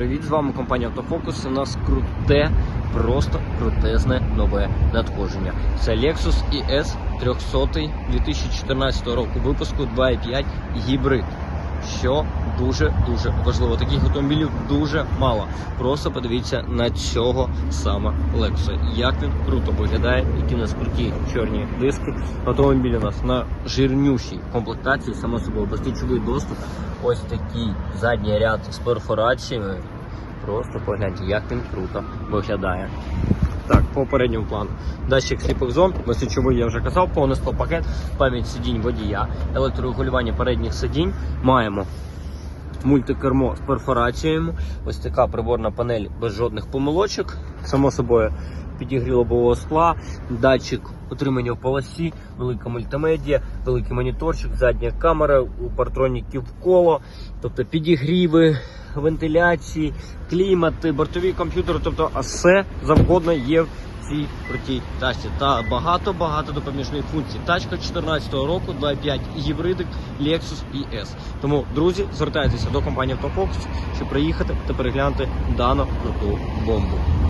привіт! З вами компанія Автофокус. У нас круте, просто крутезне нове надходження. Це Lexus ES 300 2014 року випуску 2.5 гібрид. Що дуже дуже важливо. Таких автомобілів дуже мало. Просто подивіться на цього саме Lexus. Як він круто виглядає, які у нас круті чорні диски. Автомобіль у нас на жирнющій комплектації, само собою, безключовий доступ. Ось такий задній ряд з перфораціями. Просто погляньте, як він круто виглядає. Так, по передньому плану. Датчик сліпих зон, безключовий я вже казав, повний склопакет, пам'ять сидінь водія, електрорегулювання передніх сидінь. Маємо мультикермо з перфораціями. Ось така приборна панель без жодних помилочок. Само собою підігріло лобового скла, датчик утримання в полосі, велика мультимедіа, великий моніторчик, задня камера, у партроніків коло, тобто підігріви, вентиляції, клімати, бортові комп'ютери, тобто все завгодно є в цій крутій тачці. Та багато-багато допоміжних функцій. Тачка 2014 року, 2.5 гібридик Lexus ES. Тому, друзі, звертайтеся до компанії Автофокус, щоб приїхати та переглянути дану круту бомбу.